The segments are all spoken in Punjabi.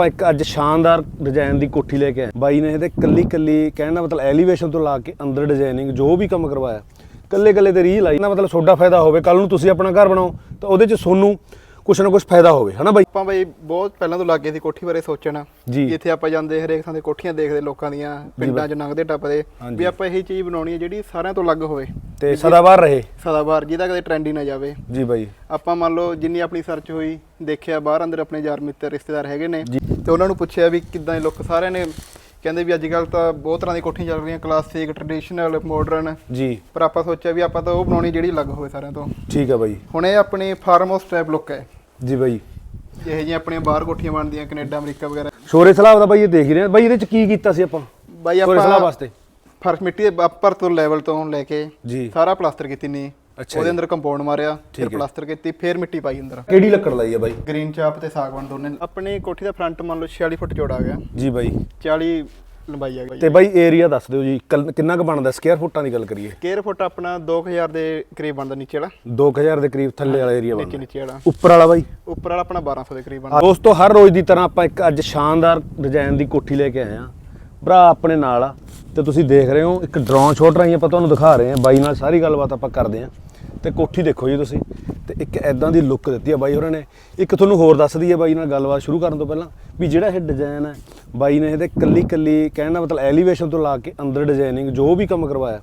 ਆਪਾਂ ਇੱਕ ਅੱਜ ਸ਼ਾਨਦਾਰ ਡਿਜ਼ਾਈਨ ਦੀ ਕੋਠੀ ਲੈ ਕੇ ਆਏ। ਬਾਈ ਨੇ ਇਹਦੇ ਕੱਲੀ ਕੱਲੀ ਕਹਿਣ ਦਾ ਮਤਲਬ ਐਲੀਵੇਸ਼ਨ ਤੋਂ ਲਾ ਕੇ ਅੰਦਰ ਡਿਜ਼ਾਈਨਿੰਗ ਜੋ ਵੀ ਕੰਮ ਕਰਵਾਇਆ। ਕੱਲੇ ਕੱਲੇ ਤੇ ਰੀਲ ਆਈ ਨਾ ਮਤਲਬ ਤੁਹਾਡਾ ਫਾਇਦਾ ਹੋਵੇ ਕੱਲ ਨੂੰ ਤੁਸੀਂ ਆਪਣਾ ਘਰ ਬਣਾਓ, ਤਾਂ ਉਹਦੇ 'ਚ ਸੋਨੂੰ ਕੁਛ ਨਾ ਕੁਛ ਫਾਇਦਾ ਹੋਵੇ ਹਨਾ ਬਾਈ? ਆਪਾਂ ਬਈ ਬਹੁਤ ਪਹਿਲਾਂ ਤੋਂ ਲੱਗੇ ਸੀ ਕੋਠੀ ਬਾਰੇ ਸੋਚਣ। ਜੀ। ਜਿੱਥੇ ਆਪਾਂ ਜਾਂਦੇ ਹਰੇਕ ਥਾਂ ਤੇ ਕੋਠੀਆਂ ਦੇਖਦੇ ਲੋਕਾਂ ਦੀਆਂ ਪਿੰਡਾਂ 'ਚ ਲੰਘਦੇ ਟੱਪਦੇ। ਹਾਂਜੀ। ਵੀ ਆਪਾਂ ਇਹੀ ਚੀਜ਼ ਬਣਾਉਣੀ ਹੈ ਜਿਹੜੀ ਸਾਰਿਆਂ ਤੋਂ ਅਲੱਗ ਹੋਵੇ। ਤੇ ਸਦਾਬਾਰ ਰਹੇ। ਸਦਾਬਾਰ ਜਿਹਦਾ ਕਦੇ ਟ੍ਰੈਂਡ ਹੀ ਨਾ ਜਾਵੇ। ਜੀ ਬਾਈ। ਆਪਾਂ ਮੰਨ ਲਓ ਜਿੰਨੀ ਆਪਣੀ ਸਰਚ ਹੋਈ ਦੇਖਿਆ ਬਾਹਰ ਅੰਦਰ ਆਪਣੇ ਯਾਰ ਮਿੱਤਰ ਰਿਸ਼ਤੇਦਾਰ ਹੈਗੇ ਨੇ। ਜੀ। ਤੇ ਉਹਨਾਂ ਨੂੰ ਪੁੱਛਿਆ ਵੀ ਕਿੱਦਾਂ ਦੇ ਲੁੱਕ ਸਾਰਿਆਂ ਨੇ ਕਹਿੰਦੇ ਵੀ ਅੱਜ ਕੱਲ ਤਾਂ ਬਹੁਤ ਤਰ੍ਹਾਂ ਦੀ ਕੋਠੀਆਂ ਚੱਲ ਰਹੀਆਂ ਕਲਾਸਿਕ ਟ੍ਰੈਡੀਸ਼ਨਲ ਮਾਡਰਨ ਜੀ। ਪਰ ਆਪਾਂ ਸੋਚਿਆ ਵੀ ਆਪਾਂ ਤਾਂ ਉਹ ਬਣਾਉਣੀ ਜਿਹੜੀ ਅਲੱਗ ਹੋਵੇ ਸਾਰਿਆਂ ਤੋਂ। ਠੀਕ ਹੈ ਬਾਈ। ਹੁਣ ਇਹ ਆਪਣੀ ਫਾਰਮ ਹਾਊਸ ਟਾਈਪ ਲੁੱਕ ਹੈ। ਜੀ ਬਾਈ। ਜਿਹੇ ਜਿਹੀਆਂ ਆਪਣੀਆਂ ਬਾਹਰ ਕੋਠੀਆਂ ਬਣਦੀਆਂ ਕੈਨੇਡਾ ਅਮਰੀਕਾ ਵਗੈਰਾ। ਸ਼ੋਰੇ ਸਲਾਬ ਦਾ ਬਾਈ ਇਹ ਦੇਖ ਹੀ ਰਹੇ ਹਾਂ। ਬਾਈ ਇਹਦੇ 'ਚ ਕੀ ਕੀਤਾ ਸੀ ਆਪਾਂ? ਬਾਈ ਸ਼ੋਰੇ ਸਲਾਬ ਆਪਾਂ ਵਾਸਤੇ। ਫਰਸ਼ ਮਿੱਟੀ ਦੇ ਉੱਪਰ ਤੋਂ ਲੈਵਲ ਤੋਂ ਲੈ ਕੇ ਜੀ। ਸਾਰਾ ਪਲਾਸਟਰ ਕੀਤੀ ਨੀ। ਉਹਦੇ। ਅੰਦਰ ਕੰਪਾਊਂਡ ਮਾਰਿਆ ਫਿਰ। ਪਲਾਸਟਰ ਕੀਤੀ ਫਿਰ ਮਿੱਟੀ ਪਾਈ ਅੰਦਰ। ਕਿਹੜੀ ਲੱਕੜ ਲਾਈ ਹੈ ਬਾਈ? ਗ੍ਰੀਨ ਚਾਪ ਤੇ ਸਾਗਵਾਨ ਦੋਨੇ। ਆਪਣੀ ਕੋਠੀ ਦਾ ਫਰੰਟ ਮੰਨ ਲਓ 46 ਫੁੱਟ ਚੌੜਾ ਆ ਗਿਆ। ਜੀ ਬਾਈ। 40 ਲੰਬਾਈ ਆ ਗਈ। ਤੇ ਬਾਈ ਏਰੀਆ ਦੱਸ ਦਿਓ ਜੀ ਕਿੰਨਾ ਕੁ ਬਣਦਾ? ਸਕੁਅਰ ਫੁੱਟਾਂ ਦੀ ਗੱਲ ਕਰੀਏ। ਸਕੇਅਰ ਫੁੱਟ ਆਪਣਾ 2000 ਦੇ ਕਰੀਬ ਬਣਦਾ ਨੀਚੇ ਵਾਲਾ। 2000 ਦੇ ਕਰੀਬ ਥੱਲੇ ਵਾਲਾ ਏਰੀਆ ਬਣਦਾ। ਨੀਚੇ ਵਾਲਾ। ਉੱਪਰ ਵਾਲਾ ਬਾਈ? ਉੱਪਰ ਵਾਲਾ ਆਪਣਾ 1200 ਦੇ ਕਰੀਬ ਬਣਦਾ। ਦੋਸਤੋ ਹਰ ਰੋਜ਼ ਦੀ ਤਰ੍ਹਾਂ ਆਪਾਂ ਇੱਕ ਅੱਜ ਸ਼ਾਨਦਾਰ ਡਿਜ਼ਾਈਨ ਦੀ ਕੋਠੀ ਲੈ ਕੇ ਆਏ ਆ ਭਰਾ ਆਪਣੇ ਨਾਲ ਆ। ਤੇ ਤੁਸੀਂ ਦੇਖ ਰਹੇ ਹੋ ਇੱਕ ਡਰੋਨ ਸ਼ਾਟ ਰਾਹੀਂ ਆਪਾਂ ਤੁਹਾਨੂੰ ਦਿਖਾ ਰਹੇ ਆ ਬਾਈ ਨਾਲ ਸਾਰੀ ਗੱਲਬਾਤ ਆਪਾਂ ਕਰਦੇ ਆ ਤੇ ਕੋਠੀ ਦੇਖੋ ਜੀ ਤੁਸੀਂ, ਤੇ ਇੱਕ ਐਦਾਂ ਦੀ ਲੁੱਕ ਦਿੱਤੀ ਆ ਬਾਈ ਹੋਰਾਂ ਨੇ। ਇੱਕ ਤੁਹਾਨੂੰ ਹੋਰ ਦੱਸ ਦਈਏ ਬਾਈ ਨਾਲ ਗੱਲਬਾਤ ਸ਼ੁਰੂ ਕਰਨ ਤੋਂ ਪਹਿਲਾਂ ਵੀ ਜਿਹੜਾ ਇਹ ਡਿਜ਼ਾਈਨ ਹੈ, ਬਾਈ ਨੇ ਇਹਦੇ ਕੱਲੀ ਕੱਲੀ ਕਹਿਣ ਦਾ ਮਤਲਬ ਐਲੀਵੇਸ਼ਨ ਤੋਂ ਲਾ ਕੇ ਅੰਦਰ ਡਿਜ਼ਾਈਨਿੰਗ ਜੋ ਵੀ ਕੰਮ ਕਰਵਾਇਆ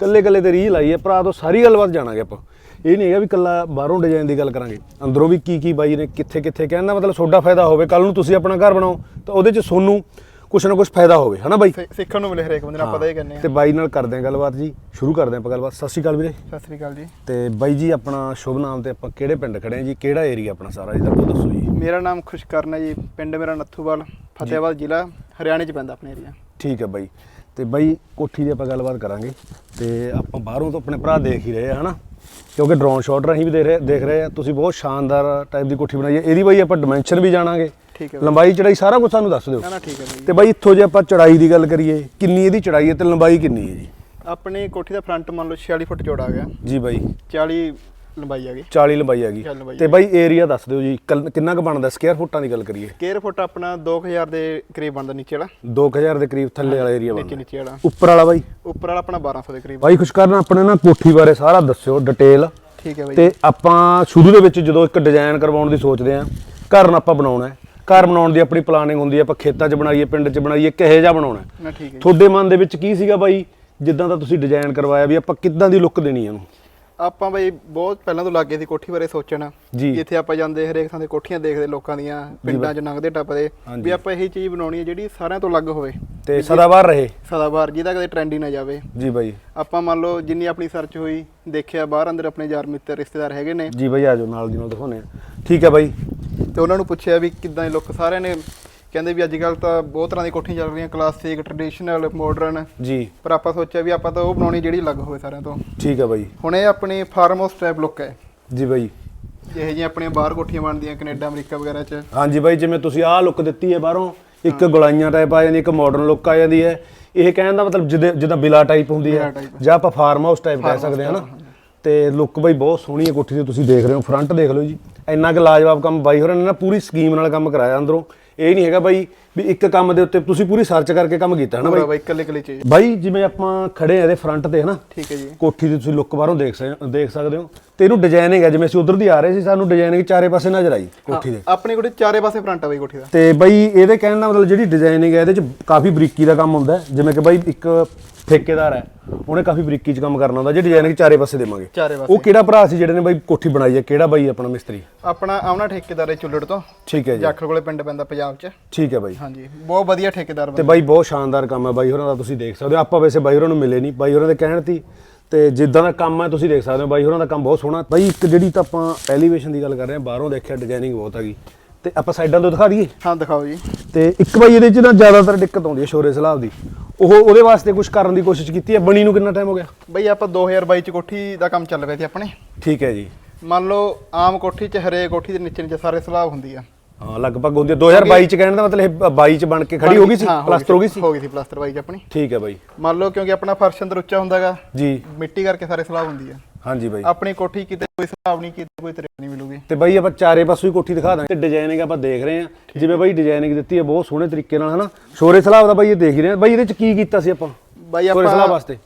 ਕੱਲੇ ਕੱਲੇ ਤੇ ਰੀਲ ਆਈ ਹੈ, ਭਰਾ ਤੋਂ ਸਾਰੀ ਗੱਲਬਾਤ ਜਾਣਾਂਗੇ ਆਪਾਂ। ਇਹ ਨਹੀਂ ਹੈਗਾ ਵੀ ਕੱਲਾ ਬਾਹਰੋਂ ਡਿਜ਼ਾਈਨ ਦੀ ਗੱਲ ਕਰਾਂਗੇ, ਅੰਦਰੋਂ ਵੀ ਕੀ ਕੀ ਬਾਈ ਨੇ ਕਿੱਥੇ ਕਿੱਥੇ ਕਹਿਣ ਦਾ ਮਤਲਬ ਤੁਹਾਡਾ ਫਾਇਦਾ ਹੋਵੇ ਕੱਲ ਨੂੰ ਤੁਸੀਂ ਆਪਣਾ ਘਰ ਬਣਾਓ, ਤਾਂ ਉਹਦੇ 'ਚ ਸੋਨੂੰ ਕੁਛ ਨਾ ਕੁਛ ਫਾਇਦਾ ਹੋਵੇ ਹਨਾ ਬਾਈ? ਸਿੱਖਣ ਨੂੰ ਮਿਲੇ ਹਰੇਕ ਬੰਦੇ ਨੂੰ ਆਪਾਂ ਤਾਂ ਇਹ ਕਹਿੰਦੇ ਤੇ ਆ ਬਾਈ ਨਾਲ ਕਰਦੇ ਆਂ ਗੱਲਬਾਤ ਜੀ ਸ਼ੁਰੂ ਕਰਦੇ ਆਂ ਆਪਾਂ ਗੱਲਬਾਤ। ਸਤਿ ਸ਼੍ਰੀ ਅਕਾਲ ਵੀਰੇ। ਸਤਿ ਸ੍ਰੀ ਅਕਾਲ ਜੀ। ਤੇ ਬਾਈ ਜੀ ਆਪਣਾ ਸ਼ੁਭ ਨਾਮ ਤੇ ਆਪਾਂ ਕਿਹੜੇ ਪਿੰਡ ਖੜੇ ਆਂ ਜੀ? ਕਿਹੜਾ ਏਰੀਆ ਆਪਣਾ ਸਾਰਾ ਜੀ ਉਹ ਦੱਸੋ ਜੀ। ਮੇਰਾ ਨਾਮ ਖੁਸ਼ਕਰਨ ਹੈ ਜੀ ਪਿੰਡ ਮੇਰਾ ਨੱਥੂਵਾਲ ਫਤਿਆਬਾਦ ਜ਼ਿਲ੍ਹਾ ਹਰਿਆਣੇ ਚ ਪੈਂਦਾ ਆਪਣੇ ਏਰੀਆ ਠੀਕ ਹੈ ਬਾਈ। ਤੇ ਬਾਈ ਕੋਠੀ ਦੀ ਆਪਾਂ ਗੱਲਬਾਤ ਕਰਾਂਗੇ। ਤੇ ਆਪਾਂ ਬਾਹਰੋਂ ਤੋਂ ਆਪਣੇ ਭਰਾ ਦੇਖ ਹੀ ਰਹੇ ਆ ਹਨਾ? ਕਿਉਂਕਿ ਡਰੋਨ ਸ਼ਾਟ ਰਾਹੀਂ ਵੀ ਦੇਖ ਰਹੇ ਦੇਖ ਰਹੇ ਆ। ਤੁਸੀਂ ਬਹੁਤ ਸ਼ਾਨਦਾਰ ਟਾਈਪ ਦੀ ਕੋਠੀ ਬਣਾਈ ਹੈ। ਇਹਦੀ ਬਾਈ ਆਪਾਂ ਡਾਈਮੈਂਸ਼ਨ ਵੀ ਜਾਣਾਂਗੇ। ਠੀਕ ਹੈ ਬਾਈ। ਲੰਬਾਈ ਚੜਾਈ ਸਾਰਾ ਕੁਝ ਸਾਨੂੰ ਦੱਸ ਦਿਓ। ਨਾ ਨਾ ਠੀਕ ਹੈ ਬਾਈ। ਤੇ ਬਾਈ ਇੱਥੋਂ ਜੇ ਆਪਾਂ ਚੜਾਈ ਦੀ ਗੱਲ ਕਰੀਏ ਕਿੰਨੀ ਇਹਦੀ ਚੜਾਈ ਹੈ ਤੇ ਲੰਬਾਈ ਕਿੰਨੀ ਹੈ ਜੀ? ਆਪਣੀ ਕੋਠੀ ਦਾ ਫਰੰਟ ਮੰਨ ਲਓ 46 ਫੁੱਟ ਚੌੜਾ ਆ ਗਿਆ। ਜੀ ਬਾਈ। 40 ਲੰਬਾਈ ਆ ਗਈ। 40 ਲੰਬਾਈ 40 ਲੰਬਾਈ ਤੇ ਬਾਈ ਏਰੀਆ ਦੱਸ ਦਿਓ ਜੀ ਕੱਲ- ਕਿੰਨਾ ਕੁ ਬਣਦਾ ਸਕੁਅਰ ਫੁੱਟਾਂ ਦੀ ਗੱਲ ਕਰੀਏ? ਸਕੇਅਰ ਫੁੱਟ ਆਪਣਾ 2000 ਦੇ ਕਰੀਬ ਬਣਦਾ ਨੀਚੇ ਵਾਲਾ। 2000 ਦੇ ਕਰੀਬ ਥੱਲੇ ਵਾਲਾ ਏਰੀਆ ਨੀਚੇ ਬਣਦਾ। ਨੀਚੇ ਵਾਲਾ। ਉੱਪਰ ਵਾਲਾ ਬਾਈ? ਉੱਪਰ ਵਾਲਾ ਆਪਣਾ 1200 ਦੇ ਕਰੀਬ। ਬਾਈ ਖੁਸ਼ ਕਰਨਾ ਆਪਣੇ ਨਾ ਕੋਠੀ ਬਾਰੇ ਸਾਰਾ ਦੱਸਿਓ ਡਿਟੇਲ ਠੀਕ ਹੈ ਬਾਈ। ਤੇ ਆਪਾਂ ਸ਼ੁਰੂ ਦੇ ਵਿੱਚ ਜਦੋਂ ਇੱਕ ਡਿਜ਼ਾਈਨ ਕਰਵਾਉਣ ਦੀ ਸੋਚਦੇ ਆਂ ਘਰ ਨੂੰ ਆਪਾਂ ਬਣਾਉਣਾ ਹੈ। ਘਰ ਬਣਾਉਣ ਦੀ ਆਪਣੀ ਪਲਾਨਿੰਗ ਹੁੰਦੀ ਹੈ ਆਪਾਂ ਖੇਤਾਂ 'ਚ ਬਣਾਈਏ ਪਿੰਡ 'ਚ ਬਣਾਈਏ ਕਿਹੋ ਜਿਹਾ ਬਣਾਉਣਾ ਹੈ। ਨਾ ਠੀਕ ਹੈ ਜੀ। ਤੁਹਾਡੇ ਮਨ ਦੇ ਵਿੱਚ ਕੀ ਸੀਗਾ ਬਾਈ? ਜਿੱਦਾਂ ਦਾ ਤੁਸੀਂ ਡਿਜ਼ਾਈਨ ਕਰਵਾਇਆ ਵੀ ਆਪਾਂ ਕਿੱਦਾਂ ਦੀ ਲੁੱਕ ਦੇਣੀ ਹੈ ਇਹਨੂੰ? ਆਪਾਂ ਬਈ ਬਹੁਤ ਪਹਿਲਾਂ ਤੋਂ ਲੱਗੇ ਸੀ ਕੋਠੀ ਬਾਰੇ ਸੋਚਣ। ਜੀ। ਜਿੱਥੇ ਆਪਾਂ ਜਾਂਦੇ ਹਰੇਕ ਥਾਂ ਤੇ ਕੋਠੀਆਂ ਦੇਖਦੇ ਲੋਕਾਂ ਦੀਆਂ ਪਿੰਡਾਂ 'ਚ ਲੰਘਦੇ ਟੱਪਦੇ ਹਾਂਜੀ। ਵੀ ਆਪਾਂ ਇਹੀ ਚੀਜ਼ ਬਣਾਉਣੀ ਹੈ ਜਿਹੜੀ ਸਾਰਿਆਂ ਤੋਂ ਅਲੱਗ ਹੋਵੇ। ਤੇ ਸਦਾਬਾਰ ਰਹੇ। ਸਦਾਬਾਰ ਜਿਹਦਾ ਕਦੇ ਟ੍ਰੈਂਡ ਹੀ ਨਾ ਜਾਵੇ। ਜੀ ਬਾਈ। ਆਪਾਂ ਮੰਨ ਲਓ ਜਿੰਨੀ ਆਪਣੀ ਸਰਚ ਹੋਈ ਦੇਖਿਆ ਬਾਹਰ ਅੰਦਰ ਆਪਣੇ ਯਾਰ ਮਿੱਤਰ ਰਿਸ਼ਤੇਦਾਰ ਹੈਗੇ ਨੇ। ਜੀ ਬਾਈ ਆਜੋ ਨਾਲ ਦੀ ਨਾਲ ਦਿਖਾਉਣੇ ਆ ਠੀਕ ਹੈ ਬਾਈ। ਤੇ ਉਹਨਾਂ ਨੂੰ ਪੁੱਛਿਆ ਵੀ ਕਿੱਦਾਂ ਦੀ ਲੁੱਕ ਸਾਰਿਆਂ ਨੇ ਕਹਿੰਦੇ ਵੀ ਅੱਜ ਕੱਲ ਤਾਂ ਬਹੁਤ ਤਰ੍ਹਾਂ ਦੀ ਕੋਠੀਆਂ ਚੱਲ ਰਹੀਆਂ ਕਲਾਸਿਕ ਟ੍ਰੈਡੀਸ਼ਨਲ ਮਾਡਰਨ ਜੀ। ਪਰ ਆਪਾਂ ਸੋਚਿਆ ਵੀ ਆਪਾਂ ਤਾਂ ਉਹ ਬਣਾਉਣੀ ਜਿਹੜੀ ਅਲੱਗ ਹੋਵੇ ਸਾਰਿਆਂ ਤੋਂ। ਠੀਕ ਹੈ ਬਾਈ। ਹੁਣ ਇਹ ਆਪਣੀ ਫਾਰਮ ਹਾਊਸ ਟਾਈਪ ਲੁੱਕ ਹੈ। ਜੀ ਬਾਈ। ਜਿਹੇ ਜਿਹੀਆਂ ਆਪਣੀਆਂ ਬਾਹਰ ਕੋਠੀਆਂ ਬਣਦੀਆਂ ਕੈਨੇਡਾ ਅਮਰੀਕਾ ਵਗੈਰਾ 'ਚ। ਹਾਂਜੀ ਬਾਈ ਜਿਵੇਂ ਤੁਸੀਂ ਆਹ ਲੁੱਕ ਦਿੱਤੀ ਹੈ ਬਾਹਰੋਂ ਇੱਕ ਗੁਲਾਈਆਂ ਟਾਈਪ ਆ ਜਾਂਦੀ ਇੱਕ ਮਾਡਰਨ ਲੁੱਕ ਆ ਜਾਂਦੀ ਹੈ। ਇਹ ਕਹਿਣ ਦਾ ਮਤਲਬ ਜਿੱਦਾਂ ਜਿੱਦਾਂ ਬਿਲਾ ਟਾਈਪ ਹੁੰਦੀ ਹੈ। ਜਾਂ ਆਪਾਂ ਫਾਰਮ ਹਾਊਸ ਟਾਈਪ ਕਹਿ ਸਕਦੇ ਹਾਂ ਨਾ। ਤੇ ਲੁੱਕ ਬਾਈ ਬਹੁਤ ਸੋਹਣੀ ਹੈ ਕੋਠੀ ਦੀ ਤੁਸੀਂ ਦੇਖ ਰਹੇ ਹੋ ਫਰੰਟ ਦੇਖ ਲਓ ਜੀ। ਇੰਨਾ ਕੁ ਲਾਜਵਾਬ ਕੰਮ ਬਾਈ ਹੋਰਾਂ ਨੇ ਨਾ ਪੂਰੀ ਸਕੀਮ ਨਾਲ ਕੰਮ ਕਰਾਇਆ ਅੰਦਰੋਂ। ਇਹ ਨਹੀਂ ਹੈਗਾ ਬਾਈ ਵੀ ਇੱਕ ਕੰਮ ਦੇ ਉੱਤੇ ਤੁਸੀਂ ਪੂਰੀ ਸਰਚ ਕਰਕੇ ਕੰਮ ਕੀਤਾ ਹੈ ਨਾ ਬਾਈ? ਬਾਈ ਇਕੱਲੇ ਇਕੱਲੇ ਚੀਜ਼। ਬਾਈ ਜਿਵੇਂ ਆਪਾਂ ਖੜੇ ਆ ਇਹਦੇ ਫਰੰਟ ਤੇ ਹਨਾ? ਠੀਕ ਹੈ ਜੀ। ਕੋਠੀ ਦੀ ਤੁਸੀਂ ਲੁੱਕ ਬਾਹਰੋਂ ਦੇਖ ਸਕ- ਦੇਖ ਸਕਦੇ ਹੋ। ਤੇ ਇਹਨੂੰ ਡਿਜ਼ਾਈਨਿੰਗ ਹੈ ਜਿਵੇਂ ਅਸੀਂ ਉਧਰ ਦੀ ਆ ਰਹੇ ਸੀ ਸਾਨੂੰ ਡਿਜ਼ਾਈਨਿੰਗ ਚਾਰੇ ਪਾਸੇ ਨਜ਼ਰ ਆਈ ਕੋਠੀ ਦੇ। ਆਪਣੀ ਕੋਠੀ ਚਾਰੇ ਪਾਸੇ ਫਰੰਟ ਆ ਬਾਈ ਕੋਠੀ ਦਾ। ਤੇ ਬਈ ਇਹਦੇ ਕਹਿਣ ਦਾ ਮਤਲਬ ਜਿਹੜੀ ਡਿਜ਼ਾਈਨਿੰਗ ਹੈ ਇਹਦੇ ਚ ਕਾਫੀ ਬਰੀਕੀ ਦਾ ਕੰਮ ਹੁੰਦਾ ਹੈ। ਜਿਵੇਂ ਕਿ ਬਾਈ ਇੱਕ ਠੇਕੇਦਾਰ ਹੈ ਉਹਨੇ ਕਾਫੀ ਬਰੀਕੀ ਚ ਕੰਮ ਕਰਨਾ ਹੁੰਦਾ ਜੇ ਡਿਜ਼ਾਈਨਿੰਗ ਚਾਰੇ ਪਾਸੇ ਦੇਵਾਂਗੇ। ਚਾਰੇ ਪਾਸੇ। ਉਹ ਕਿਹੜਾ ਭਰਾ ਸੀ ਜਿਹੜੇ ਨੇ ਬਾਈ ਕੋਠੀ ਬਣਾਈ ਹੈ? ਕਿਹੜਾ ਬਾਈ ਆਪਣਾ ਮਿਸਤਰੀ? ਆਪਣਾ ਆਉਣਾ ਠੇਕੇਦਾਰ ਹੈ ਚੁੱਲੜ ਤੋਂ। ਠੀਕ ਹੈ ਜੀ। ਜਾਖਲ ਕੋਲੇ ਪਿੰਡ ਪੈਂਦਾ ਪੰਜਾਬ 'ਚ। ਠੀਕ ਹੈ ਬਾਈ। ਹਾਂਜੀ ਬਹੁਤ ਵਧੀਆ ਠੇਕੇਦਾਰ ਤੇ ਬੰਦਾ। ਬਾਈ ਬਹੁਤ ਸ਼ਾਨਦਾਰ ਕੰਮ ਹੈ ਬਾਈ ਹੋਰਾਂ ਦਾ ਤੁਸੀਂ ਦੇਖ ਸਕਦੇ ਹੋ। ਆਪਾਂ ਵੈਸੇ ਬਾਈ ਹੋਰਾਂ ਨੂੰ ਮਿਲੇ ਨਹੀਂ ਬਾਈ ਹੋਰਾਂ ਦੇ ਕਹਿਣ ਤੀ ਤੇ ਜਿੱਦਾਂ ਦਾ ਕੰਮ ਹੈ ਤੁਸੀਂ ਦੇਖ ਸਕਦੇ ਹੋ ਬਾਈ ਹੋਰਾਂ ਦਾ ਕੰਮ ਬਹੁਤ ਸੋਹਣਾ। ਬਾਈ ਇੱਕ ਜਿਹੜੀ ਤਾਂ ਆਪਾਂ ਐਲੀਵੇਸ਼ਨ ਦੀ ਗੱਲ ਕਰ ਰਹੇ ਹਾਂ ਬਾਹਰੋਂ ਦੇਖਿਆ ਡਿਜ਼ਾਈਨਿੰਗ ਬਹੁਤ ਹੈਗੀ। ਤੇ ਆਪਾਂ ਸਾਈਡਾਂ ਤੋਂ ਦਿਖਾ ਦਈਏ? ਹਾਂ ਦਿਖਾਓ ਜੀ। ਤੇ ਇੱਕ ਬਾਈ ਇਹਦੇ ਚ ਨਾ ਜ਼ਿਆਦਾਤਰ ਦਿੱਕਤ ਆਉਂਦੀ ਹੈ ਸ਼ੋਰੇ ਸਲਾਬ ਦੀ। ਉਹ ਉਹਦੇ ਵਾਸਤੇ ਕੁਝ ਕਰਨ ਦੀ ਕੋਸ਼ਿਸ਼ ਕੀਤੀ ਹੈ? ਬਣੀ ਨੂੰ ਕਿੰਨਾ ਟਾਈਮ ਹੋ ਗਿਆ? ਬਈ ਆਪਾਂ 2022 'ਚ ਕੋਠੀ ਦਾ ਕੰਮ ਚੱਲ ਪਿਆ ਸੀ ਆਪਣੇ। ਠੀਕ ਹੈ ਜੀ। ਮੰਨ ਲਓ ਆਮ ਕੋਠੀ 'ਚ ਹਰੇਕ ਕੋਠੀ ਦੇ ਨੀਚੇ ਨੀਚੇ ਸਾਰੇ ਸਲਾਬ ਹੁੰਦੀ ਆ। ਹਾਂ ਲਗਭਗ ਹੁੰਦੀ ਹੈ 2022 ਚ ਕਹਿਣ ਦਾ ਮਤਲਬ ਇਹ 22 ਚ ਬਣ ਕੇ ਖੜੀ ਹੋ ਗਈ ਸੀ? ਹਾਂ, ਪਲਸਟਰ ਹੋ ਗਈ ਸੀ। ਹੋ ਗਈ ਸੀ ਪਲਸਟਰ ਬਾਈ 'ਚ ਆਪਣੀ। ਠੀਕ ਹੈ ਬਾਈ। ਮੰਨ ਲਓ ਕਿਉਂਕਿ ਆਪਣਾ ਫਰਸ਼ ਅੰਦਰ ਉੱਚਾ ਹੁੰਦਾਗਾ ਜੀ। ਮਿੱਟੀ ਕਰਕੇ ਸਾਰੇ ਸਲਾਬ ਹੁੰਦੀ ਆ। ਹਾਂਜੀ ਬਾਈ। ਆਪਣੀ ਕੋਠੀ ਕਿਤੇ ਕੋਈ ਹਿਸਾਬ ਨਹੀਂ ਕਿਤੇ ਕੋਈ ਤਰੇੜ ਨਹੀਂ ਮਿਲੂਗੀ। ਤੇ ਬਾਈ ਆਪਾਂ ਚਾਰੇ ਪਾਸੋਂ ਹੀ ਕੋਠੀ ਦਿਖਾ ਦਾਂਗੇ। ਤੇ ਡਿਜ਼ਾਈਨਿੰਗ ਆਪਾਂ ਦੇਖ ਰਹੇ ਹਾਂ। ਜਿਵੇਂ ਬਾਈ ਡਿਜ਼ਾਈਨਿੰਗ ਦਿੱਤੀ ਹੈ ਬਹੁਤ ਸੋਹਣੇ ਤਰੀਕੇ ਨਾਲ ਹਨਾ? ਸ਼ੋਰੇ ਸਲਾਬ ਦਾ ਬਾਈ ਇਹ ਦੇਖ ਹੀ ਰਹੇ ਹਾਂ। ਬਾਈ ਇਹਦੇ ਚ ਕੀ ਕੀਤਾ ਸੀ ਆਪਾਂ? ਬਾਈ ਸ਼ੋਰੇ ਸਲਾਬ ਆਪਾਂ ਵਾਸਤੇ।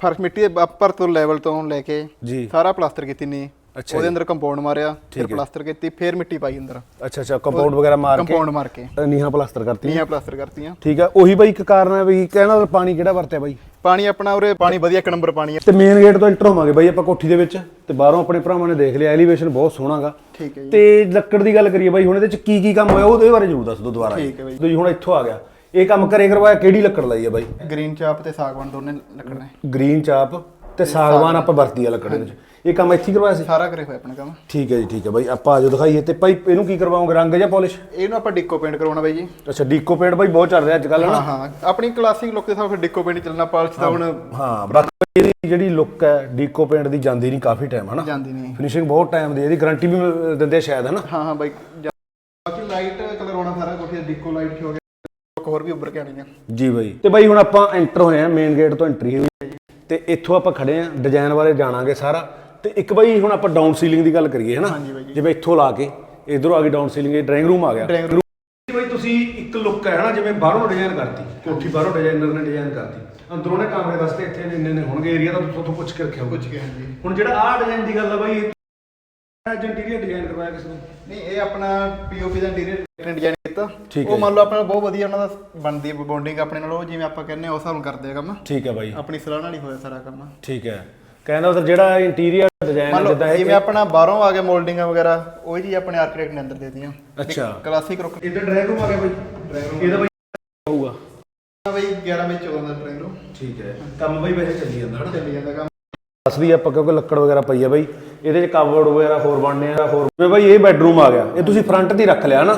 ਫਰਸ਼ ਮਿੱਟੀ ਦੇ ਉੱਪਰ ਤੋਂ ਲੈਵਲ ਤੋਂ ਲੈ ਕੇ ਜੀ। ਸਾਰਾ ਪਲਾਸਟਰ ਕੀਤੀ ਨਹੀਂ ਅੱਛਾ ਉਹਦੇ ਅੰਦਰ ਕੰਪਾਊਂਡ ਮਾਰਿਆ ਫਿਰ। ਪਲਾਸਟਰ ਕੀਤੀ ਫਿਰ ਮਿੱਟੀ ਪਾਈ ਅੰਦਰ। ਅੱਛਾ ਅੱਛਾ ਕੰਪਾਊਂਡ ਵਗੈਰਾ ਮਾਰ ਕੇ ਕੰਪਾਊਂਡ ਮਾਰ ਕੇ। ਨੀਹਾਂ ਪਲਾਸਟਰ ਕਰਤੀ ਨੀਆਂ ਪਲਾਸਟਰ ਕਰਤੀਆਂ। ਠੀਕ ਹੈ ਉਹੀ ਬਾਈ ਇੱਕ ਕਾਰਨ ਹੈ ਵੀ ਕਹਿਣਾ ਪਾਣੀ ਕਿਹੜਾ ਵਰਤਿਆ ਬਾਈ? ਪਾਣੀ ਆਪਣਾ ਉਰੇ ਪਾਣੀ ਵਧੀਆ ਇੱਕ ਨੰਬਰ ਪਾਣੀ ਹੈ। ਤੇ ਮੇਨ ਗੇਟ ਤੋਂ ਐਂਟਰ ਹੋਵਾਂਗੇ ਬਾਈ ਆਪਾਂ ਕੋਠੀ ਦੇ ਵਿੱਚ ਤੇ ਬਾਹਰੋਂ ਆਪਣੇ ਭਰਾਵਾਂ ਨੇ ਦੇਖ ਲਿਆ ਐਲੀਵੇਸ਼ਨ ਬਹੁਤ ਸੋਹਣਾਗਾ ਠੀਕ ਹੈ ਜੀ। ਤੇ ਲੱਕੜ ਦੀ ਗੱਲ ਕਰੀਏ ਬਾਈ ਹੁਣ ਇਹਦੇ ਚ ਕੀ ਕੀ ਕੰਮ ਹੋਇਆ ਉਹਦੇ ਬਾਰੇ ਜ਼ਰੂਰ ਦੱਸ ਦਿਓ ਦੁਬਾਰਾ ਠੀਕ ਹੈ ਬਾਈ। ਤੁਸੀਂ ਹੁਣ ਇੱਥੋਂ ਆ ਗਿਆ। ਇਹ ਕੰਮ ਘਰੇ ਕਰਵਾਇਆ ਕਿਹੜੀ ਲੱਕੜ ਲਾਈ ਹੈ ਬਾਈ? ਗ੍ਰੀਨ ਚਾਪ ਤੇ ਸਾਗਵਾਨ ਦੋਨੇ ਲੱਕੜ ਨੇ। ਗ੍ਰੀਨ ਚਾਪ ਤੇ ਸਾਗਵਾਨ। ਆਪਾਂ ਵਰਤੀ ਆ ਲੱਕੜ ਦੇ ਵਿੱਚ। ਇਹ ਕੰਮ ਇੱਥੇ ਹੀ ਕਰਵਾਇਆ ਸੀ? ਸਾਰਾ ਕਰੇ ਹੋਇਆ ਆਪਣਾ ਕੰਮ। ਠੀਕ ਹੈ ਜੀ ਠੀਕ ਹੈ ਬਾਈ ਆਪਾਂ ਆਜੋ ਦਿਖਾਈਏ ਤੇ ਭਾਈ ਇਹਨੂੰ ਕੀ ਕਰਵਾਓਗੇ? ਰੰਗ ਜਾਂ ਪਾਲਿਸ਼ ਇਹਨੂੰ ਆਪਾਂ ਡਿੱਕੋ ਪੇਂਟ ਕਰਵਾਉਣਾ ਬਾਈ ਜੀ। ਅੱਛਾ ਡੀਕੋ ਪੇਂਟ ਬਾਈ ਬਹੁਤ ਚੱਲ ਰਿਹਾ ਅੱਜ ਕੱਲ੍ਹ ਹਾਂ ਹਾਂ। ਆਪਣੀ ਕਲਾਸਿਕ ਲੁੱਕ ਦੇ ਹਿਸਾਬ ਫਿਰ ਡਿੱਕੋ ਪੇਂਟ ਚੱਲਣਾ ਪਾਲਿਸ਼ ਦਾ ਹੁਣ ਹਾਂ ਬਾਕੀ ਇਹਦੀ ਜਿਹੜੀ ਲੁੱਕ ਹੈ ਡੀਕੋ ਪੇਂਟ ਦੀ ਜਾਂਦੀ ਨਹੀਂ ਕਾਫੀ ਟਾਈਮ ਹਨਾ? ਜਾਂਦੀ ਨਹੀਂ। ਫਿਨਿਸ਼ਿੰਗ ਬਹੁਤ ਟਾਈਮ ਦੀ। ਇਹਦੀ ਗਾਰੰਟੀ ਵੀ ਦਿੰਦੇ ਆ ਸ਼ਾਇਦ ਹਨਾ? ਹਾਂ ਹਾਂ ਬਾਈ। ਬਾਕੀ ਲਾਈਟ ਕਲਰ ਹੋਣਾ ਸਾਰਾ ਕੁਝ ਡਿੱਕੋ ਲਾਈਟ ਹੋ ਗਿਆ। ਹੋਰ ਵੀ ਉੱਭਰ ਕੇ ਆਣੀ ਆ। ਜੀ ਬਾਈ। ਤੇ ਬਾਈ ਹੁਣ ਆਪਾਂ ਐਂਟਰ ਹੋਏ ਆ ਮੇਨ ਗੇਟ ਤੋਂ ਐਂਟਰੀ ਹੋਈ। ਤੇ ਇੱਥੋਂ ਆਪਾਂ ਖੜੇ ਆ ਡਿਜ਼ਾਈਨ ਬਾਰੇ ਜਾਣਾਂਗੇ ਸਾਰਾ। ਤੇ ਇੱਕ ਬਾਈ ਹੁਣ ਆਪਾਂ ਡਾਊਨ ਸੀਲਿੰਗ ਦੀ ਗੱਲ ਕਰੀਏ ਹਨਾ। ਜਿਵੇਂ ਇੱਥੋਂ ਲਾ ਕੇ ਇਧਰੋਂ ਆ ਗਈ ਡਾਊਨ ਸੀਲਿੰਗ ਇਹ ਡਰਾਇੰਗ ਰੂਮ ਆ ਗਿਆ। Room। ਬਾਈ ਤੁਸੀਂ ਇੱਕ ਲੁੱਕ ਹੈ ਨਾ ਜਿਵੇਂ ਬਾਹਰੋਂ ਡਿਜ਼ਾਈਨ ਕਰਤੀ ਕੋਠੀ ਬਾਹਰੋਂ ਡਿਜ਼ਾਈਨਰ ਨੇ ਡਿਜ਼ਾਈਨ ਕਰਤੀ। ਅੰਦਰੋਂ ਨੇ ਕਮਰੇ ਵਾਸਤੇ ਇੱਥੇ ਇੰਨੇ ਨੇ ਹੋਣਗੇ ਏਰੀਆ ਤਾਂ ਤੁਸੀਂ ਉੱਥੋਂ ਪੁੱਛ ਕੇ ਰੱਖਿਆ ਹੋਊਗਾ। ਪੁੱਛ ਗਿਆ ਹਾਂਜੀ। ਹੁਣ ਜਿਹੜਾ ਆਹ ਡਿਜ਼ਾਈਨ ਦੀ ਗੱਲ ਆ ਬਾਈ ਇਹ ਇੰਟੀਰੀਅਰ ਡਿਜ਼ਾਈਨ ਕਰਵਾਇਆ ਕਿਸ ਨੇ? ਨਹੀਂ ਇਹ ਆਪਣਾ ਪੀਓਪੀ ਦਾ ਇੰਟੀਰੀਅਰ ਡਿਜ਼ਾਈਨ ਕੀਤਾ। ਠੀਕ ਹੈ ਉਹ ਮੰਨ ਲਓ ਆਪਣਾ ਬਹੁਤ ਵਧੀਆ ਉਹਨਾਂ ਦਾ ਬਣਦੀ ਹੈ ਬੌਂਡਿੰਗ ਆਪਣੇ ਨਾਲ ਉਹ ਜਿਵੇਂ ਆਪਾਂ ਕਹਿੰਦੇ ਉਸ ਹਿਸਾਬ ਨਾਲ ਕਰਦੇ ਆ ਕੰਮ। ਠੀਕ ਹੈ ਬਾਈ। ਆਪਣੀ ਸਲਾਹ ਨਾਲ ਹੀ ਹੋਇਆ ਸਾਰਾ ਕੰਮ। ਠੀਕ ਹੈ। ਕਹਿੰਦਾ ਉਹ ਜਿਹੜਾ ਇੰਟੀਰੀਅਰ ਡਿਜ਼ਾਈਨ ਮੰਨ ਜਿੱਦਾਂ ਲਓ ਇਹ ਜਿਵੇਂ ਆਪਣਾ ਬਾਹਰੋਂ ਆ ਗਿਆ ਮੋਲਡਿੰਗਾਂ ਵਗੈਰਾ ਉਹ ਜੀ ਆਪਣੇ ਆਰਕੀਟੈਕਟ ਨੇ ਅੰਦਰ ਦੇ ਦਿੱਤੀਆਂ। ਅੱਛਾ। ਕਲਾਸਿਕ ਰੁੱਕ ਇੱਧਰ ਡਰਾਇੰਗ ਰੂਮ ਆ ਗਿਆ ਬਾਈ। ਇਹਦਾ ਬਾਈ ਹੋਊਗਾ। ਬਈ 11 ਵਿੱਚ 14 ਦਾ ਨੂੰ ਠੀਕ ਹੈ। ਕੰਮ ਬਾਈ ਵੈਸੇ ਚੱਲੀ ਜਾਂਦਾ ਹਨਾ? ਚੱਲੀ ਜਾਂਦਾ ਕੰਮ। ਦੱਸਦੀ ਆਪਾਂ ਕਿਉਂਕਿ ਲੱਕੜ ਵਗੈਰਾ ਪਈ ਆ ਬਾਈ ਇਹਦੇ ਚ ਕਬਰਡ ਵਗੈਰਾ ਹੋਰ ਬਣਨੇ ਆ ਹੋਰ ਜਿਵੇਂ ਬਾਈ ਇਹ ਬੈੱਡਰੂਮ ਆ ਗਿਆ। ਇਹ ਤੁਸੀਂ ਫਰੰਟ ਤੇ ਹੀ ਰੱਖ ਲਿਆ ਨਾ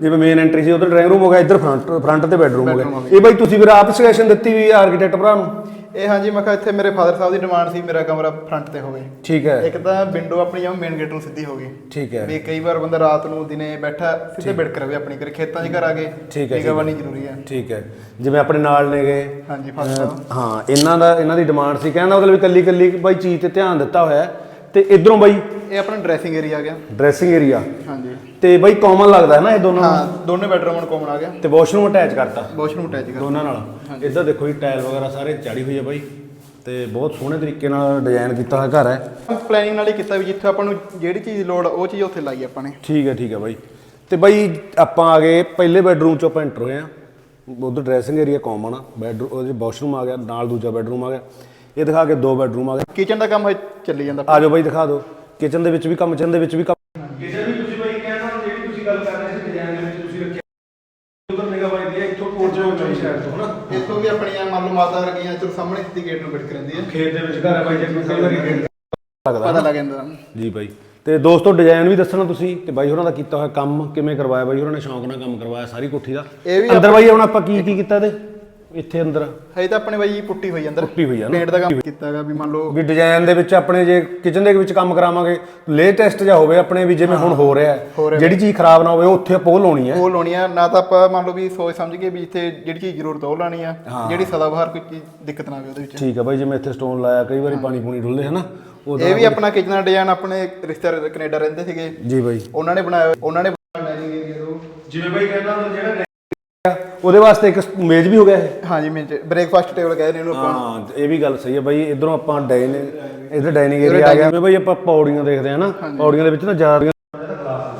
ਜਿਵੇਂ ਮੇਨ ਐਂਟਰੀ ਸੀ ਉਧਰ ਡਰਾਇੰਗ ਰੂਮ ਹੋ ਗਿਆ ਇੱਧਰ ਫਰੰਟ ਫਰੰਟ ਤੇ ਬੈੱਡਰੂਮ ਹੋ ਗਿਆ। ਇਹ ਬਾਈ ਤੁਸੀਂ ਫਿਰ ਆਪ ਸੁਜੈਸ਼ਨ ਦਿੱਤੀ ਵੀ ਆਰਕੀਟੈਕਟ ਭਰਾ ਨੂੰ? ਇਹ ਹਾਂਜੀ ਮੈਂ ਕਿਹਾ ਇੱਥੇ ਮੇਰੇ ਫਾਦਰ ਸਾਹਿਬ ਦੀ ਡਿਮਾਂਡ ਸੀ ਮੇਰਾ ਕਮਰਾ ਫਰੰਟ ਤੇ ਹੋਵੇ। ਠੀਕ ਹੈ। ਇੱਕ ਤਾਂ ਵਿੰਡੋ ਆਪਣੀ ਜਿਵੇਂ ਮੇਨ ਗੇਟ ਨੂੰ ਸਿੱਧੀ ਹੋ ਗਈ। ਠੀਕ ਹੈ। ਵੀ ਕਈ ਵਾਰ ਬੰਦਾ ਰਾਤ ਨੂੰ ਦਿਨੇ ਬੈਠਾ ਸਿੱਧੇ ਬਿੜਕ ਰਵੇ ਆਪਣੀ ਘਰੇ ਖੇਤਾਂ 'ਚ ਘਰ ਆ ਕੇ। ਠੀਕ ਹੈ, ਨਿਗਾਹ ਨਹੀਂ ਜ਼ਰੂਰੀ ਹੈ। ਠੀਕ ਹੈ। ਜਿਵੇਂ ਆਪਣੇ ਨਾਲ ਨੇਗੇ। ਹਾਂਜੀ ਫਾਦਰ ਸਾਹਿਬ। ਹਾਂ ਇਹਨਾਂ ਦਾ ਇਹਨਾਂ ਦੀ ਡਿਮਾਂਡ ਸੀ। ਕਹਿੰਦਾ ਮਤਲਬ ਕੱਲੀ ਕੱਲੀ ਬਾਈ ਚੀਜ਼ ਤੇ ਧਿਆਨ ਦਿੱਤਾ ਹੋਇਆ। ਤੇ ਇਧਰੋਂ ਬਾਈ ਇਹ ਆਪਣਾ ਡਰੈਸਿੰਗ ਏਰੀਆ ਆ ਗਿਆ। ਡਰੈਸਿੰਗ ਏਰੀਆ ਹਾਂਜੀ। ਤੇ ਬਾਈ ਕਾਮਨ ਲੱਗਦਾ ਹੈ ਨਾ ਇਹ ਦੋਨੋਂ ਹਾਂ ਦੋਨੇ ਬੈਡਰੂਮ ਨੂੰ ਕਾਮਨ ਆ ਗਿਆ। ਤੇ ਵਾਸ਼ਰੂਮ ਅਟੈਚ ਕਰਤਾ। ਵਾਸ਼ਰੂਮ ਅਟੈਚ ਕਰ ਦੋਨਾਂ ਨਾਲ। ਇੱਧਰ ਦੇਖੋ ਜੀ ਟਾਇਲ ਵਗੈਰਾ ਸਾਰੇ ਚਾੜੀ ਹੋਈ ਹੈ ਬਾਈ ਤੇ ਬਹੁਤ ਸੋਹਣੇ ਤਰੀਕੇ ਨਾਲ ਡਿਜ਼ਾਈਨ ਕੀਤਾ ਹੋਇਆ ਘਰ ਹੈ। ਪਲੈਨਿੰਗ ਨਾਲ ਹੀ ਕੀਤਾ ਵੀ ਜਿੱਥੇ ਆਪਾਂ ਨੂੰ ਜਿਹੜੀ ਚੀਜ਼ ਲੋੜ ਉਹ ਚੀਜ਼ ਉੱਥੇ ਲਾਈ ਆਪਾਂ ਨੇ। ਠੀਕ ਹੈ ਠੀਕ ਹੈ ਬਾਈ। ਤੇ ਬਾਈ ਆਪਾਂ ਆ ਗਏ ਪਹਿਲੇ ਬੈਡਰੂਮ ਚੋਂ ਆਪਾਂ ਐਂਟਰ ਹੋਏ ਆ ਉਧਰ ਡਰੈਸਿੰਗ ਏਰੀਆ ਕਾਮਨ ਆ ਬੈਡਰੂਮ ਉਹਦੇ ਵਾਸ਼ਰੂਮ ਆ ਗਿਆ ਨਾਲ ਦੂਜਾ ਬੈਡਰੂਮ ਆ ਗਿਆ। ਇਹ ਦਿਖਾ ਕੇ ਦੋ ਬੈਡਰੂਮ ਆ ਗਏ। ਕਿਚਨ ਦਾ ਕੰਮ ਚੱਲੀ ਜਾਂਦਾ। ਆ ਜਾਓ ਬਾਈ ਦਿਖਾ ਦਿਓ। ਕਿਚਨ ਦੇ ਵਿੱਚ ਵੀ ਕੰਮ ਕਿਚਨ ਦੇ ਵਿੱਚ ਵੀ ਕੰਮ ਕਿਚਨ ਵੀ ਤੁਸੀਂ ਬਾਈ ਕਹਿੰਦਾ ਜਿਹੜੀ ਤੁਸੀਂ ਗੱਲ ਕਰ ਰਹੇ ਸੀ ਡਿਜ਼ਾਈਨ ਦੇ ਵਿੱਚ ਤੁਸੀਂ ਰੱਖਿਆ ਉਧਰ ਨਿਗਾ ਬਾਈ ਦੀ ਇੱਥੋਂ ਕੋਚ ਹੋ ਚੋਈ ਸਾਈਡ ਤੋਂ ਹਨਾ ਇੱਥੋਂ ਵੀ ਆਪਣੀਆਂ ਮੰਨ ਲਓ ਮਾਤਾ ਵਰਗੀਆਂ ਚਲੋ ਸਾਹਮਣੇ ਸਿੱਧੀ ਗੇਟ ਨੂੰ ਬਿੜਕ ਰਹਿੰਦੀ ਹੈ ਖੇਤ ਦੇ ਵਿੱਚ ਘਰ ਹੈ ਬਾਈ ਜੇ ਕੋਈ ਕਈ ਵਾਰੀ ਗੇਟ ਲੱਗਦਾ। ਪਤਾ ਲੱਗ ਜਾਂਦਾ। ਜੀ ਬਾਈ। ਤੇ ਦੋਸਤੋ ਡਿਜ਼ਾਈਨ ਵੀ ਦੱਸਣਾ ਤੁਸੀਂ ਤੇ ਬਾਈ ਹੋਰਾਂ ਦਾ ਕੀਤਾ ਹੋਇਆ ਕੰਮ ਕਿਵੇਂ ਕਰਵਾਇਆ? ਬਾਈ ਹੋਰਾਂ ਨੇ ਸ਼ੌਂਕ ਨਾਲ ਕੰਮ ਕਰਵਾਇਆ ਸਾਰੀ ਕੋਠੀ ਦਾ। ਇਹ ਵੀ ਅੰਦਰ ਬਾਈ ਹੁਣ ਆਪਾਂ ਕੀ ਕੀ ਕੀਤਾ ਤੇ ਇੱਥੇ ਅੰਦਰ। ਹਜੇ ਤਾਂ ਆਪਣੇ ਬਾਈ ਪੁੱਟੀ ਹੋਈ ਅੰਦਰ। ਪੁੱਟੀ ਹੋਈ ਆ ਨਾ। ਪੇਂਟ ਦਾ ਕੰਮ ਕੀਤਾ ਹੈਗਾ ਵੀ ਮੰਨ ਲਓ ਵੀ ਡਿਜ਼ਾਈਨ ਦੇ ਵਿੱਚ ਆਪਣੇ ਜੇ ਕਿਚਨ ਦੇ ਵਿੱਚ ਕੰਮ ਕਰਾਵਾਂਗੇ ਲੇਟੈਸਟ ਜਾਂ ਹੋਵੇ ਆਪਣੇ ਵੀ ਜਿਵੇਂ ਹੁਣ ਹੋ ਰਿਹਾ ਹੋ। ਹੈ ਰਿਹਾ। ਜਿਹੜੀ ਚੀਜ਼ ਖਰਾਬ ਨਾ ਹੋਵੇ ਉਹ ਉੱਥੇ ਪੋਹ ਲਾਉਣੀ ਹੈ। ਉਹ ਲਾਉਣੀ ਆ ਨਾ ਤਾਂ ਆਪਾਂ ਮੰਨ ਲਓ ਵੀ ਸੋਚ ਸਮਝ ਕੇ ਵੀ ਇੱਥੇ ਜਿਹੜੀ ਚੀਜ਼ ਜ਼ਰੂਰਤ ਆ ਉਹ ਲਾਣੀ ਆ। ਜਿਹੜੀ ਸਦਾ ਬਾਹਰ ਕੋਈ ਚੀਜ਼ ਦਿੱਕਤ ਨਾ ਆਵੇ ਉਹਦੇ ਵਿੱਚ। ਠੀਕ ਹੈ ਬਾਈ ਜਿਵੇਂ ਇੱਥੇ ਸਟੋਨ ਲਾਇਆ ਕਈ ਵਾਰੀ ਪਾਣੀ ਪੂਣੀ ਡੁੱਲਦੇ ਹਨਾ। ਉਹਦਾ ਇਹ ਵੀ ਆਪਣਾ ਕਿਚਨ ਦਾ ਡਿਜ਼ਾਈਨ ਆਪਣੇ ਰਿਸ਼ਤੇਦਾਰ ਕੈਨੇਡਾ ਰਹਿੰਦੇ ਸੀਗੇ। ਜੀ ਬਾਈ। ਉਹਨਾਂ ਨੇ ਬਣਾਇਆ ਉਹਨਾਂ ਨੇ ਡਾਈਨਿੰਗ ਏਰੀਆ ਤੋਂ ਜਿਵੇਂ ਬਾਈ ਕਹਿੰਦਾ ਜਿਹੜਾ ਉਹਦੇ ਵਾਸਤੇ ਇੱਕ ਮੇਜ਼ ਵੀ ਹੋ ਗਿਆ ਇਹ। ਹਾਂਜੀ ਮੈਂ ਬ੍ਰੇਕਫਾਸਟ ਟੇਬਲ ਕਹਿੰਦੇ ਨੇ ਇਹਨੂੰ ਆਪਾਂ। ਹਾਂ ਇਹ ਵੀ ਗੱਲ ਸਹੀ ਹੈ ਬਾਈ ਇਧਰੋਂ ਆਪਾਂ ਡਾਈਨਿੰਗ ਇਧਰ ਡਾਈਨਿੰਗ ਏਰੀਆ ਆ ਗਿਆ। ਜਿਵੇਂ ਬਾਈ ਆਪਾਂ ਪੌੜੀਆਂ ਦੇਖਦੇ ਆ ਨਾ ਪੌੜੀਆਂ ਦੇ ਵਿੱਚ ਨਾ ਜ਼ਿਆਦਾ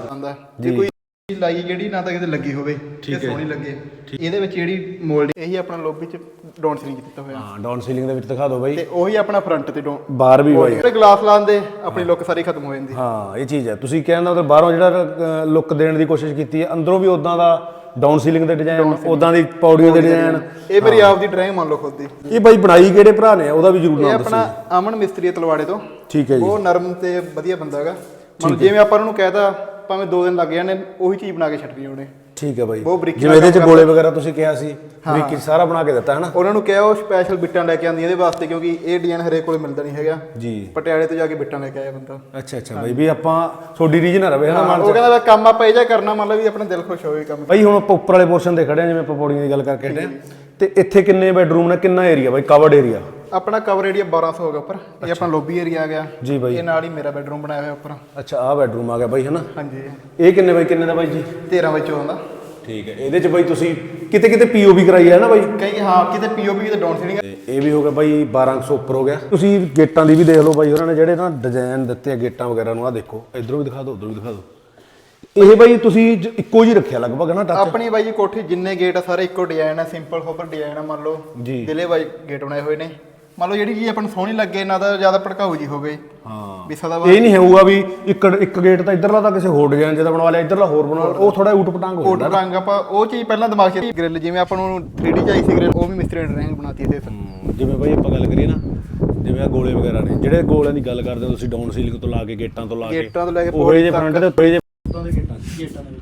ਆਉਂਦਾ। ਜੇ ਕੋਈ ਚੀਜ਼ ਲਾਈ ਜਿਹੜੀ ਨਾ ਤਾਂ ਕਿਤੇ ਲੱਗੀ ਹੋਵੇ ਤੇ ਸੋਹਣੀ ਲੱਗੇ। ਇਹਦੇ ਵਿੱਚ ਜਿਹੜੀ ਮੋਲਡਿੰਗ ਇਹੀ ਆਪਣਾ ਲੋਬੀ ਚ ਡਾਊਨ ਸੀਲਿੰਗ ਕੀਤਾ ਹੋਇਆ। ਹਾਂ ਡਾਊਨ ਸੀਲਿੰਗ ਦੇ ਵਿੱਚ ਦਿਖਾ ਦਿਓ ਬਾਈ। ਤੇ ਉਹੀ ਆਪਣਾ ਫਰੰਟ ਤੇ ਬਾਹਰ ਵੀ ਬਾਈ ਤੇ ਗਲਾਸ ਲਾਉਂਦੇ ਆਪਣੀ ਲੁੱਕ ਸਾਰੀ ਖਤਮ ਹੋ ਜਾਂਦੀ। ਹਾਂ ਇਹ ਚੀਜ਼ ਹੈ। ਤੁਸੀਂ ਕਹਿੰਦਾ ਉਹ ਬਾਹਰੋਂ ਜਿਹੜਾ ਲੁੱਕ ਦੇਣ ਦੀ ਕੋਸ਼ਿਸ਼ ਕੀਤੀ ਹੈ ਅੰਦਰੋਂ ਵੀ ਉਦਾਂ ਦਾ ਡਾਊਨ ਸੀਲਿੰਗ ਦੇ ਡਿਜ਼ਾਈਨ ਉਦਾਂ ਦੀ ਪੌੜੀਆਂ ਦੇ ਡਿਜ਼ਾਈਨ ਇਹ ਮੇਰੀ ਆਪ ਦੀ ਡਰਾਇੰਗ ਮੰਨ ਲਓ ਖੁਦ ਦੀ। ਇਹ ਬਾਈ ਬਣਾਈ ਕਿਹੜੇ ਭਰਾ ਨੇ? ਉਹਦਾ ਵੀ ਜ਼ਰੂਰ ਇਹ ਨਾਮ ਦੱਸੋ। ਆਪਣਾ ਅਮਨ ਮਿਸਤਰੀ ਹੈ ਤਲਵਾੜੇ ਤੋਂ। ਠੀਕ ਹੈ ਜੀ। ਉਹ ਨਰਮ ਤੇ ਵਧੀਆ ਬੰਦਾ ਹੈਗਾ। ਮਤਲਬ ਜਿਵੇਂ ਆਪਾਂ ਉਹਨੂੰ ਕਹਿਤਾ ਭਾਵੇਂ 2 ਦਿਨ ਲੱਗ ਜਾਣੇ ਉਹੀ ਚੀਜ਼ ਬਣਾ ਕੇ ਛੱਡਣੀ ਉਹਨੇ। ਠੀਕ ਹੈ ਬਾਈ। ਬਹੁਤ ਬਰੀਕੀ ਜਿਵੇਂ ਇਹਦੇ ਚ ਗੋਲੇ ਵਗੈਰਾ ਤੁਸੀਂ ਕਿਹਾ ਸੀ ਬਰੀਕੀ ਸਾਰਾ ਬਣਾ ਕੇ ਦਿੱਤਾ ਹੈ ਨਾ ਉਹਨਾਂ ਨੂੰ ਕਿਹਾ ਉਹ ਸਪੈਸ਼ਲ ਬਿੱਟਾਂ ਲੈ ਕੇ ਆਂਦੀ ਇਹਦੇ ਵਾਸਤੇ ਕਿਉਂਕਿ ਇਹ ਡਿਜ਼ਾਈਨ ਹਰੇਕ ਕੋਲੇ ਮਿਲਦਾ ਨਹੀਂ ਹੈਗਾ। ਜੀ। ਪਟਿਆਲੇ ਤੋਂ ਜਾ ਕੇ ਬਿੱਟਾਂ ਲੈ ਕੇ ਆਇਆ ਬੰਦਾ। ਅੱਛਾ ਅੱਛਾ ਬਾਈ ਵੀ ਆਪਾਂ ਤੁਹਾਡੀ ਰੀਜ ਨਾ ਰਵੇ ਹੈ ਨਾ ਉਹ ਮਨ ਚ? ਕਹਿੰਦਾ ਵੀ ਕੰਮ ਆਪਾਂ ਇਹ ਜਿਹਾ ਕਰਨਾ ਮੰਨ ਲਓ ਵੀ ਆਪਣਾ ਦਿਲ ਖੁਸ਼ ਹੋਵੇ ਕੰਮ ਬਾਈ ਹੁਣ ਆਪਾਂ ਉੱਪਰ ਵਾਲੇ ਪੋਰਸ਼ਨ ਤੇ ਖੜੇ ਆ ਜਿਵੇਂ ਆਪਾਂ ਪੌੜੀਆਂ ਦੀ ਗੱਲ ਕਰਕੇ ਹਟੇ ਤੇ ਇੱਥੇ ਕਿੰਨੇ ਬੈਡਰੂਮ ਨੇ ਕਿੰਨਾ ਏਰੀਆ ਬਾਈ? ਕਵਰਡ ਏਰੀਆ ਆਪਣਾ ਕਵਰ ਏਰੀਆ 1200 ਹੋ ਗਿਆ ਉੱਪਰ। ਇਹ ਆਪਣਾ ਲੌਬੀ ਏਰੀਆ ਆ ਗਿਆ। ਜੀ ਬਾਈ। ਇਹ ਨਾਲ ਹੀ ਮੇਰਾ ਬੈਡਰੂਮ ਬਣਾਇਆ ਹੋਇਆ ਉੱਪਰ। ਅੱਛਾ ਆਹ ਬੈਡਰੂਮ ਆ ਗਿਆ ਬਾਈ ਹਨਾ? ਹਾਂਜੀ। ਇਹ ਕਿੰਨੇ ਬਾਈ ਕਿੰਨੇ ਦਾ ਬਾਈ ਜੀ? 13 ਵਿੱਚ ਆਉਂਦਾ ਠੀਕ ਹੈ ਇਹਦੇ ਚ ਬਾਈ ਤੁਸੀਂ ਕਿਤੇ ਕਿਤੇ ਪੀਓਪੀ ਕਰਾਈ ਹੈ ਨਾ ਬਾਈ? ਕਈ ਹਾਂ ਕਿਤੇ ਪੀਓਪੀ ਤੇ ਡਾਊਨ ਸੀਲਿੰਗ ਇਹ ਵੀ ਹੋ ਗਿਆ ਬਾਈ 1200 ਉੱਪਰ ਹੋ ਗਿਆ। ਤੁਸੀਂ ਗੇਟਾਂ ਦੀ ਵੀ ਦੇਖ ਲਓ ਬਾਈ ਉਹਨਾਂ ਨੇ ਜਿਹੜੇ ਨਾ ਡਿਜ਼ਾਈਨ ਦਿੱਤੇ ਆ ਗੇਟਾਂ ਵਗੈਰਾ ਨੂੰ ਆ ਦੇਖੋ ਇਧਰੋਂ ਵੀ ਦਿਖਾ ਦਿਓ ਉਧਰੋਂ ਵੀ ਦਿਖਾ ਦਿਓ। ਇਹ ਬਾਈ ਤੁਸੀਂ ਜ- ਇੱਕੋ ਜੀ ਰੱਖਿਆ ਲਗਭਗ ਨਾ ਟੱਚ ਆਪਣੀ ਬਾਈ ਜੀ ਕੋਠੀ ਜਿੰਨੇ ਗੇਟ ਆ ਸਾਰੇ ਇੱਕੋ ਡਿਜ਼ਾਈਨ ਆ ਸਿੰਪਲ ਹੋਪਰ ਡਿਜ਼ਾਈਨ ਆ ਮੰਨ ਲਓ। ਜੀ। ਦਿਲੇ ਬਾਈ ਗੇਟ ਬਣਾਏ ਹੋਏ ਨੇ। ਮੰਨ ਲਓ ਜਿਹੜੀ ਜੀ ਆਪਾਂ ਨੂੰ ਸੋਹਣੀ ਲੱਗੇ ਨਾ ਤਾਂ ਜ਼ਿਆਦਾ ਭੜਕਾਊ ਜੀ ਹੋਵੇ। ਹਾਂ। ਵੀ ਸਦਾ ਇਹ ਨਹੀਂ ਹੋਊਗਾ ਵੀ ਇੱਕ ਇੱਕ ਗੇਟ ਤਾਂ ਇਧਰਲਾ ਤਾਂ ਕਿਸੇ ਹੋਰ ਡਿਜ਼ਾਈਨ ਜਿਹਦਾ ਬਣਵਾ ਲਿਆ ਇਧਰਲਾ ਹੋਰ ਬਣਾ ਲਿਆ, ਉਹ ਥੋੜਾ ਊਟ ਪਟਾਂਗ ਹੋ ਜਾਂਦਾ ਰੰਗ ਆਪਾਂ ਉਹ ਚੀਜ਼ ਪਹਿਲਾਂ ਦਿਮਾਗ 'ਚ ਗ੍ਰਿਲ ਜਿਵੇਂ ਆਪਾਂ ਨੂੰ 3D ਚਾਹੀ ਸੀ ਗ੍ਰਿਲ ਉਹ ਵੀ ਮਿਸਤਰੀ ਨੇ ਰੰਗ ਬਣਾਤੀ ਤੇ। ਹਮ, ਜਿਵੇਂ ਬਾਈ ਆਪਾਂ ਗੱਲ ਕਰੀਏ ਨਾ ਜਿਵੇਂ ਆ ਗੋਲੇ ਵਗੈਰਾ ਨੇ ਜਿਹੜੇ ਗੋਲਿਆਂ ਦੀ ਗੱਲ ਕਰਦੇ ਹੋ ਤੁਸੀਂ ਡਾਊਨ ਸੀਲਿੰਗ ਤੋਂ ਲਾ ਕੇ ਗੇਟਾਂ ਤੋਂ ਲਾ ਕੇ ਗੇਟਾਂ ਤੋਂ ਲੈ ਕੇ ਉਹ ਜੇ ਫਰੰਟ ਦੇ ਉੱਤੇ ਜੇ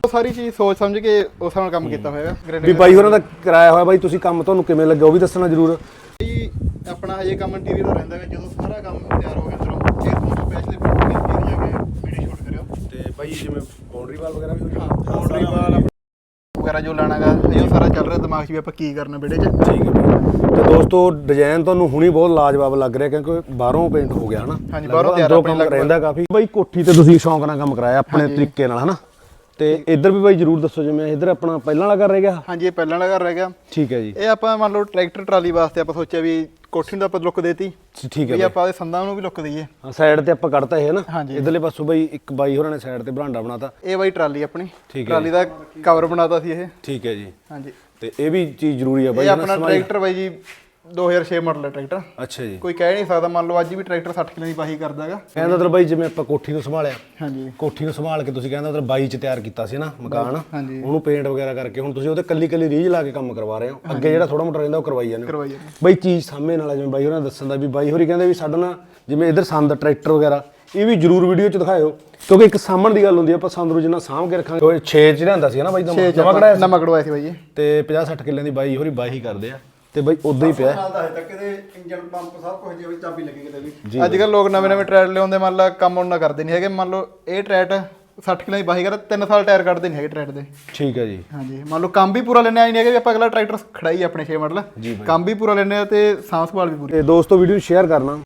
ਉਹ ਸਾਰੀ ਚੀਜ਼ ਸੋਚ ਸਮਝ ਕੇ ਉਸ ਨਾਲ ਕੰਮ ਕੀਤਾ ਹੋਇਆ। ਵੀ ਬਾਈ ਹੋਰਾਂ ਦਾ ਕਰਾਇਆ ਹੋਇਆ ਬਾਈ ਤੁਸੀਂ ਕੰਮ ਤੁਹਾਨੂੰ ਕਿਵੇਂ ਲੱਗਿਆ ਉਹ ਵੀ ਦੱਸਣਾ ਜ਼ਰੂਰ। ਆਪਣਾ ਹਜੇ ਕੰਮ ਇੰਟੀਰੀਅਰ ਦਾ ਰਹਿੰਦਾ ਹੈ ਜਦੋਂ ਸਾਰਾ ਕੰਮ ਤਿਆਰ ਹੋ ਗਿਆ ਚਲੋ ਇਹ ਤੋਂ ਸਪੈਸ਼ਲੀ ਇੰਟੀਰੀਅਰ ਜਾ ਕੇ ਵੀਡੀਓ ਸ਼ੂਟ ਕਰਿਓ। ਤੇ ਬਾਈ ਜਿਵੇਂ ਬਾਉਂਡਰੀ ਵਾਲ ਵਗੈਰਾ ਵੀ ਹਾਂ ਬਾਉਂਡਰੀ ਵਾਲ ਵਗੈਰਾ ਜੋ ਲਾਣਾਗਾ ਉਹ ਸਾਰਾ ਚੱਲ ਰਿਹਾ ਦਿਮਾਗ 'ਚ ਵੀ ਆਪਾਂ ਕੀ ਕਰਨਾ ਵਿਹੜੇ 'ਚ। ਠੀਕ ਹੈ। ਤੇ ਦੋਸਤੋ ਡਿਜ਼ਾਈਨ ਤੁਹਾਨੂੰ ਹੁਣੀ ਬਹੁਤ ਲਾਜਵਾਬ ਲੱਗ ਰਿਹਾ ਕਿਉਂਕਿ ਬਾਹਰੋਂ ਪੇਂਟ ਹੋ ਗਿਆ ਹਨਾ? ਹਾਂਜੀ, ਬਾਹਰੋਂ ਤਿਆਰ ਅੰਦਰੋਂ ਆਪਣੇ। ਰਹਿੰਦਾ ਕਾਫੀ। ਬਾਈ ਕੋਠੀ ਤੇ ਤੁਸੀਂ ਸ਼ੌਂਕ ਨਾਲ ਕੰਮ ਕਰਾਇਆ ਆਪਣੇ ਤਰੀਕੇ ਨਾਲ ਹਨਾ? ਤੇ ਇੱਧਰ ਵੀ ਬਾਈ ਜਰੂਰ ਦੱਸੋ ਜਿਵੇਂ ਇੱਧਰ ਆਪਣਾ ਪਹਿਲਾਂ ਵਾਲਾ ਘਰ ਰਹਿ ਗਿਆ। ਹਾਂਜੀ ਇਹ ਪਹਿਲਾਂ ਵਾਲਾ ਘਰ ਰਹਿ ਗਿਆ। ਠੀਕ ਹੈ ਜੀ। ਇਹ ਆਪਾਂ ਮੰਨ ਲਓ ਟਰੈਕਟਰ ਟਰਾਲੀ ਵਾਸਤੇ ਆਪਾਂ ਸੋਚਿਆ ਵੀ ਕੋਠੀ ਨੂੰ ਤਾਂ ਆਪਾਂ ਲੁੱਕ ਦੇਤੀ। ਠੀਕ ਹੈ ਵੀ ਆਪਾਂ ਦੇ ਸੰਦਾਂ ਨੂੰ ਵੀ ਲੁੱਕ ਦਈਏ। ਹਾਂ ਸਾਈਡ ਤੇ ਆਪਾਂ ਕੱਢਤਾ ਇਹ ਨਾ। ਇਧਰਲੇ ਪਾਸੋਂ ਬਾਈ ਇੱਕ ਬਾਈ ਹੋਰਾਂ ਨੇ ਸਾਈਡ ਤੇ ਬਰਾਂਡਾ ਬਣਾਤਾ। ਇਹ ਬਾਈ ਟਰਾਲੀ ਆਪਣੀ। ਟਰਾਲੀ ਦਾ ਕਵਰ ਬਣਾਤਾ ਸੀ ਇਹ। ਠੀਕ ਹੈ ਜੀ। ਹਾਂਜੀ। ਤੇ ਇਹ ਵੀ ਚੀਜ਼ ਜ਼ਰੂਰੀ ਆ ਬਾਈ ਇਹ ਆਪਣਾ ਟਰੈਕਟਰ ਬਾਈ ਜੀ 2006 ਮਾਡਲ ਹੈ ਟਰੈਕਟਰ ਅੱਛਾ ਜੀ। ਕੋਈ ਕਹਿ ਨਹੀਂ ਸਕਦਾ ਮੰਨ ਲਓ ਅੱਜ ਵੀ ਟਰੈਕਟਰ 60 ਕਿਲੋ ਦੀ ਵਾਹੀ ਕਰਦਾ ਹੈਗਾ। ਕਹਿੰਦਾ ਮਤਲਬ ਬਾਈ ਜਿਵੇਂ ਆਪਾਂ ਕੋਠੀ ਨੂੰ ਸੰਭਾਲਿਆ। ਹਾਂਜੀ। ਕੋਠੀ ਨੂੰ ਸੰਭਾਲ ਕੇ ਤੁਸੀਂ ਕਹਿੰਦਾ ਮਤਲਬ ਬਾਈ ਚ ਤਿਆਰ ਕੀਤਾ ਸੀ ਨਾ ਮਕਾਨ। ਹਾਂਜੀ। ਉਹਨੂੰ ਪੇਂਟ ਵਗੈਰਾ ਕਰਕੇ ਹੁਣ ਤੁਸੀਂ ਉਹਤੇ ਕੱਲੀ ਕੱਲੀ ਰੀਝ ਲਾ ਕੇ ਕੰਮ ਕਰਵਾ ਰਹੇ ਹੋ। ਅੱਗੇ ਜਿਹੜਾ ਥੋੜਾ ਮੋਟਾ ਰਹਿੰਦਾ ਉਹ ਕਰਵਾਈ ਜਾਂਦੇ ਹੋ। ਬਾਈ ਚੀਜ਼ ਸਾਹਮਣੇ ਨਾਲ ਜਿਵੇਂ ਬਾਈ ਹੋਰਾਂ ਨੇ ਦੱਸਣ ਦਾ ਵੀ ਬਾਈ ਹੋਰੀ ਕਹਿੰਦੇ ਵੀ ਸਾਡਾ ਨਾ ਜਿਵੇਂ ਇਧਰ ਸੰਦ ਟਰੈਕਟਰ ਵਗੈਰਾ ਇਹ ਵੀ ਜਰੂਰ ਵੀਡੀਓ ਚ ਦਿਖਾਇਓ। ਕਿਉਂਕਿ ਇੱਕ ਸਾਹਮਣ ਦੀ ਗੱਲ ਹੁੰਦੀ ਆ ਆਪਾਂ ਸੰਦ ਨੂੰ ਜਿੰਨਾ ਸਾਂਭ ਕੇ ਰੱਖਾਂਗੇ। ਉਹ 6 ਚ ਲਿਆਂਦਾ ਸੀ ਨਾ ਬਾਈ ਦਾ ਨਵਾਂ ਕਢਾਇਆ ਸੀ। ਨਮਕ ਕਢਵਾਇਆ ਸੀ ਬਾਈ ਜੀ। ਤੇ 50 60 ਕਿੱਲਿਆਂ ਦੀ ਬਾਈ ਹੋਰੀ ਬਾਈ ਕਰਦੇ ਆ। ਤੇ ਬਾਈ ਉਦਾਂ ਹੀ ਪਿਆ। ਸਾਲ ਦਾ ਹੈ ਤੱਕ ਇਹਦੇ ਇੰਜਨ ਪੰਪ ਸਭ ਕੁਝ ਜਿਵੇਂ ਚਾਬੀ ਲੱਗੀ ਕਿਤੇ ਵੀ। ਅੱਜ ਕੱਲ ਲੋਕ ਨਵੇਂ ਨਵੇਂ ਟਰੈਡ ਲਿਆਉਂਦੇ ਮੰਨ ਲਾ ਕੰਮ ਉਹਨਾਂ ਕਰਦੇ ਨਹੀਂ ਹੈਗੇ। ਮੰਨ ਲਓ ਇਹ ਟਰੈਡ 60 ਕਿਲੋ ਦੀ ਵਾਹੀ ਕਰ 3 ਸਾਲ ਟਾਇਰ ਕੱਢਦੇ ਨਹੀਂ ਹੈਗੇ ਟਰੈਡ ਦੇ। ਠੀਕ ਹੈ ਜੀ। ਹਾਂਜੀ ਮੰਨ ਲਓ ਕੰਮ ਵੀ ਪੂਰਾ ਲੈਣੇ ਆਈ ਨਹੀਂ ਹੈਗੇ ਵੀ ਆਪਾਂ ਅਗਲਾ ਟਰੈਕਟਰ ਖੜਾਈ ਆਪਣੇ 6 ਮਾਡਲ। ਕੰਮ ਵੀ ਪੂਰਾ ਲੈਣੇ ਆ ਤੇ ਸਾਂਭ ਸੰਭਾਲ ਵੀ ਪੂਰੀ। ਤੇ ਦੋਸਤੋ ਵੀਡੀਓ ਨੂੰ ਸ਼ੇਅਰ ਕਰਨਾ।